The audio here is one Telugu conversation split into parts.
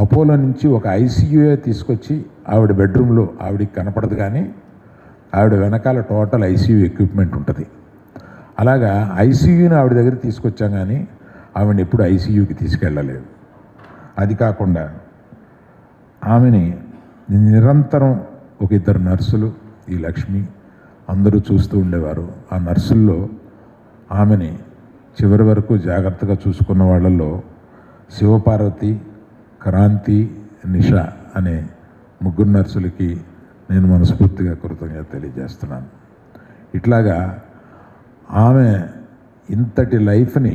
అపోలో నుంచి ఒక ఐసీయూఏ తీసుకొచ్చి ఆవిడ బెడ్రూమ్లో ఆవిడకి కనపడదు కానీ ఆవిడ వెనకాల టోటల్ ఐసీయూ ఎక్విప్మెంట్ ఉంటుంది. అలాగా ఐసీయూని ఆవిడ దగ్గర తీసుకొచ్చాం కానీ ఆవిడని ఎప్పుడు ఐసీయూకి తీసుకెళ్ళలేదు. అది కాకుండా ఆమెని నిరంతరం ఒక ఇద్దరు నర్సులు ఈ లక్ష్మి అందరూ చూస్తూ ఉండేవారు. ఆ నర్సుల్లో ఆమెని చివరి వరకు జాగ్రత్తగా చూసుకున్న వాళ్ళల్లో శివపార్వతి క్రాంతి నిష అనే ముగ్గురు నర్సులకి నేను మనస్ఫూర్తిగా కృతజ్ఞత తెలియజేస్తున్నాను. ఇట్లాగా ఆమె ఇంతటి లైఫ్ని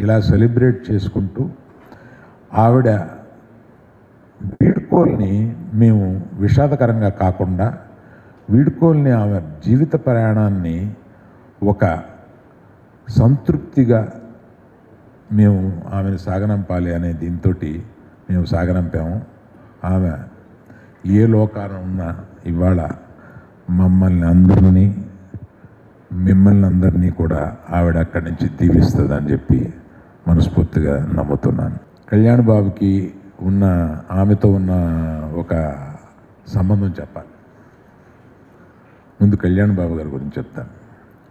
ఇలా సెలబ్రేట్ చేసుకుంటూ ఆవిడ వీడ్కోల్ని మేము విషాదకరంగా కాకుండా వీడ్కోల్ని ఆమె జీవిత ప్రయాణాన్ని ఒక సంతృప్తిగా మేము ఆమెను సాగనంపాలి అనే దీంతో మేము సాగనంపాము. ఆమె ఏ లోకాన ఉన్నా ఇవాళ మమ్మల్ని అందరినీ మిమ్మల్ని అందరినీ కూడా ఆవిడ అక్కడి నుంచి దీవిస్తుందని చెప్పి మనస్ఫూర్తిగా నమ్ముతున్నాను. కళ్యాణ్ బాబుకి ఉన్న ఆమెతో ఉన్న ఒక సంబంధం చెప్పాలి. ముందు కళ్యాణ్ బాబు గారి గురించి చెప్తాను.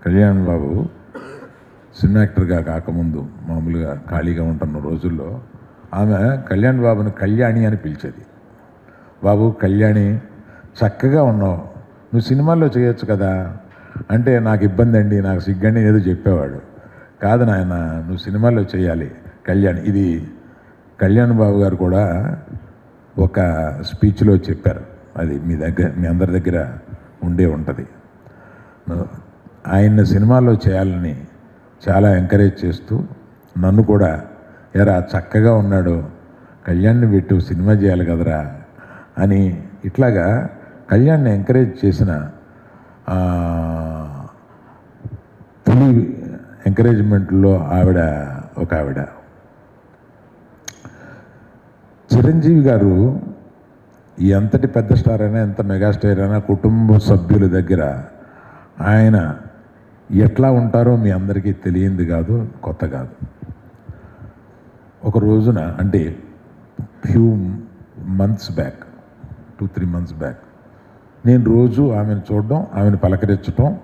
కళ్యాణ్ బాబు సినిమా యాక్టర్గా కాకముందు మామూలుగా ఖాళీగా ఉంటున్న రోజుల్లో ఆమె కళ్యాణ్ బాబును కళ్యాణి అని పిలిచేది. బాబు కళ్యాణి చక్కగా ఉన్నావు. నువ్వు సినిమాల్లో చేయొచ్చు కదా. అంటే నాకు ఇబ్బంది అండి నాకు సిగ్గండి ఏదో చెప్పేవాడు. కాదు నాయన నువ్వు సినిమాల్లో చేయాలి కళ్యాణ్. ఇది కళ్యాణ్ బాబు గారు కూడా ఒక స్పీచ్లో చెప్పారు. అది మీ దగ్గర మీ అందరి దగ్గర ఉండే ఉంటుంది. ఆయన్ని సినిమాల్లో చేయాలని చాలా ఎంకరేజ్ చేస్తూ నన్ను కూడా ఎరా చక్కగా ఉన్నాడు. కళ్యాణ్ని పెట్టు సినిమా చేయాలి కదరా అని ఇట్లాగా కళ్యాణ్ని ఎంకరేజ్ చేసిన పులి ఎంకరేజ్మెంట్లో ఆవిడ ఒక ఆవిడ. చిరంజీవి గారు ఎంతటి పెద్ద స్టార్ అయినా ఎంత మెగాస్టార్ అయినా కుటుంబ సభ్యుల దగ్గర ఆయన ఎట్లా ఉంటారో మీ అందరికీ తెలియంది కాదు కొత్త కాదు. ఒక రోజున అంటే few months back two three months back నేను రోజు ఆమెను చూడడం ఆమెను పలకరించడం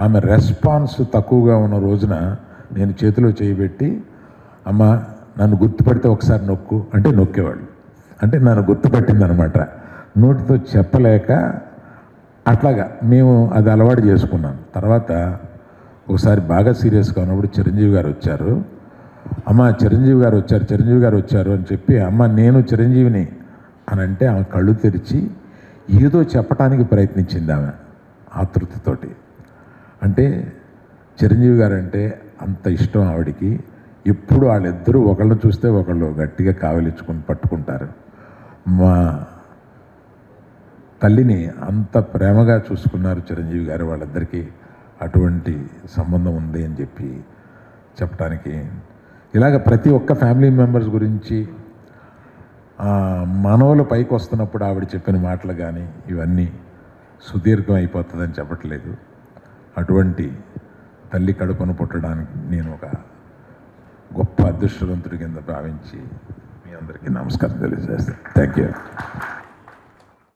ఆమె రెస్పాన్స్ తక్కువగా ఉన్న రోజున నేను చేతిలో చేయబెట్టి అమ్మ నన్ను గుర్తుపడితే ఒకసారి నొక్కు అంటే నొక్కేవాళ్ళు. అంటే నన్ను గుర్తుపట్టిందనమాట. నోటితో చెప్పలేక అట్లాగా మేము అది అలవాటు చేసుకున్నాం. తర్వాత ఒకసారి బాగా సీరియస్గా ఉన్నప్పుడు చిరంజీవి గారు వచ్చారు. అమ్మ చిరంజీవి గారు వచ్చారు చిరంజీవి గారు వచ్చారు అని చెప్పి అమ్మ నేను చిరంజీవిని అని అంటే ఆమె కళ్ళు తెరిచి ఏదో చెప్పడానికి ప్రయత్నించింది ఆమె ఆతృతతోటి. అంటే చిరంజీవి గారు అంటే అంత ఇష్టం ఆవిడికి. ఎప్పుడు వాళ్ళిద్దరూ ఒకళ్ళని చూస్తే ఒకళ్ళు గట్టిగా కావలించుకుని పట్టుకుంటారు. మా తల్లిని అంత ప్రేమగా చూసుకున్నారు చిరంజీవి గారు వాళ్ళిద్దరికీ అటువంటి సంబంధం ఉంది అని చెప్పి చెప్పడానికి ఇలాగ ప్రతి ఒక్క ఫ్యామిలీ మెంబర్స్ గురించి మనవలు పైకి వస్తున్నప్పుడు ఆవిడ చెప్పిన మాటలు కానీ ఇవన్నీ సుదీర్ఘం అయిపోతుందని చెప్పట్లేదు. అటువంటి తల్లి కడుపును పుట్టడానికి నేను ఒక గొప్ప అదృష్టవంతుడి కింద భావించి మీ అందరికీ నమస్కారం తెలియజేస్తాను. Thank you